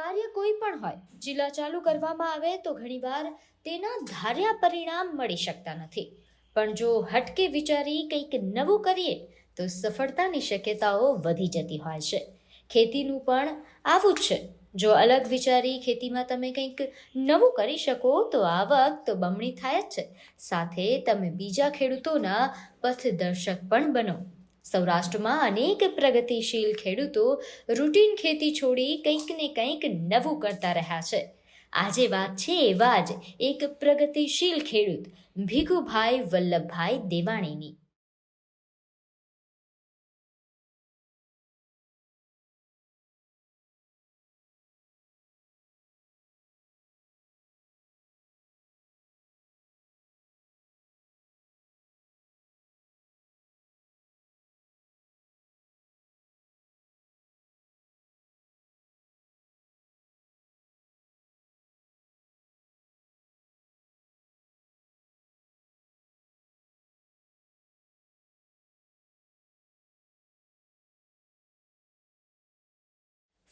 કાર્ય કોઈ પણ હોય જિલ્લા ચાલુ કરવામાં આવે તો ઘણીવાર તેના ધાર્યા પરિણામ મળી શકતા નથી. પણ જો હટકે વિચારી કંઈક નવું કરીએ, તો સફળતાની શક્યતાઓ વધી જતી હોય છે. ખેતીનું પણ આવું જ છે. જો અલગ વિચારી ખેતીમાં તમે કંઈક નવું કરી શકો, તો આવક તો બમણી થાય જ છે. સાથે તમે બીજા ખેડૂતોના પથદર્શક પણ બનો. સૌરાષ્ટ્રમાં અનેક પ્રગતિશીલ ખેડૂતો રૂટીન ખેતી છોડી કંઈક ને કંઈક નવું કરતા રહ્યા છે. આજે વાત છે એવા જ એક પ્રગતિશીલ ખેડૂત ભીખુભાઈ વલ્લભભાઈ દેવાણીની.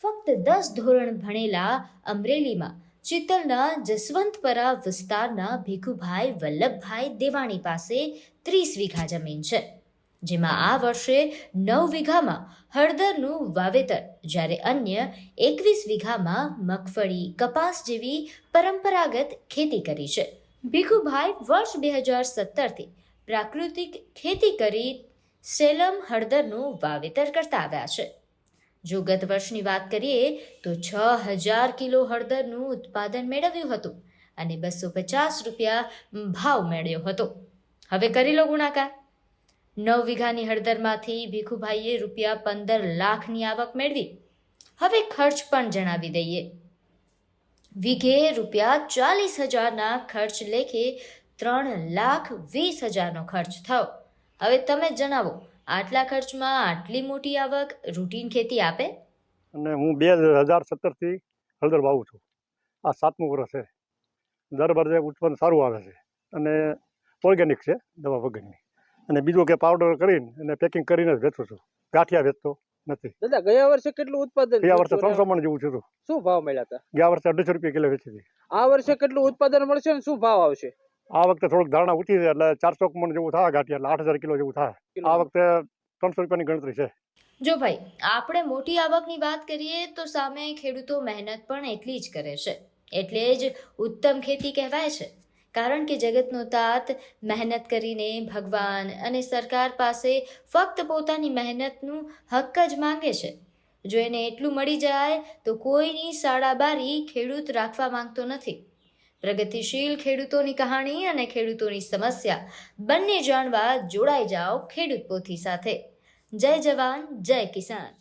ફક્ત દસ ધોરણ ભણેલા અમરેલીમાં ચિત્તલના જસવંતપરા વિસ્તારના ભીખુભાઈ વલ્લભભાઈ દેવાણી પાસે ત્રીસ વીઘા જમીન છે, જેમાં આ વર્ષે નવ વીઘામાં હળદરનું વાવેતર, જ્યારે અન્ય એકવીસ વીઘામાં મગફળી, કપાસ જેવી પરંપરાગત ખેતી કરી છે. ભીખુભાઈ વર્ષ બે હજાર સત્તરથી પ્રાકૃતિક ખેતી કરી સેલમ હળદરનું વાવેતર કરતા આવ્યા છે. જો ગત વર્ષની વાત કરીએ, તો છ હજાર કિલો હળદરનું ઉત્પાદન મેળવ્યું હતું અને બસો પચાસ રૂપિયા ભાવ મેળવ્યો હતો. હવે કરી લો ગુણાકાર. નવ વીઘાની હળદરમાંથી ભીખુભાઈએ રૂપિયા પંદર લાખની આવક મેળવી. હવે ખર્ચ પણ જણાવી દઈએ. વીઘે રૂપિયા ચાલીસ હજારના ખર્ચ લેખે ત્રણ લાખ વીસ હજારનો ખર્ચ થયો. હવે તમે જણાવો આટલા ખર્ચમાં આટલી મોટી આવક રૂટીન ખેતી આપે? અને હું બે હજાર સત્તરથી હળદર વાવું છું. આ સાતમું વર્ષ છે. દર વર્ષે ઉત્પન્ન સારું આવે છે. અને ઓર્ગેનિક છે દવા વગરની. અને બીજું કે પાવડર કરીને અને પેકિંગ કરીને જ વેચું છું. ગાંઠિયા વેચતો નથી. દાદા ગયા વર્ષે કેટલું ઉત્પાદન ગયા વર્ષે ત્રણસો મણ જેવું છે શું ભાવ મળ્યા હતા? ગયા વર્ષે અઢીસો રૂપિયા કિલો વેચી હતી. આ વર્ષે કેટલું ઉત્પાદન મળશે ને શું ભાવ આવશે? આ વખતે થોડુંક ધારણા ઊંચી છે એટલે ચારસો મણ જેવું થાય ગાંઠિયા એટલે આઠ હજાર કિલો જેવું થાય. આ વખતે ત્રણસો રૂપિયાની ગણતરી છે. જો ભાઈ આપણે મોટી આવકની વાત કરીએ તો સામે ખેડૂતો મહેનત પણ એટલી જ કરે છે. એટલે જ ઉત્તમ ખેતી કહેવાય છે. કારણ કે જગતનો તાત મહેનત કરીને ભગવાન અને સરકાર પાસે ફક્ત પોતાની મહેનતનું હક જ માંગે છે. જો એને એટલું મળી જાય તો કોઈની સાડાબારી ખેડૂત રાખવા માંગતો નથી. પ્રગતિશીલ ખેડૂતોની કહાણી અને ખેડૂતોની સમસ્યા બંને જાણવા જોડાઈ જાઓ ખેડૂત પોથી સાથે. જય જવાન, જય કિસાન.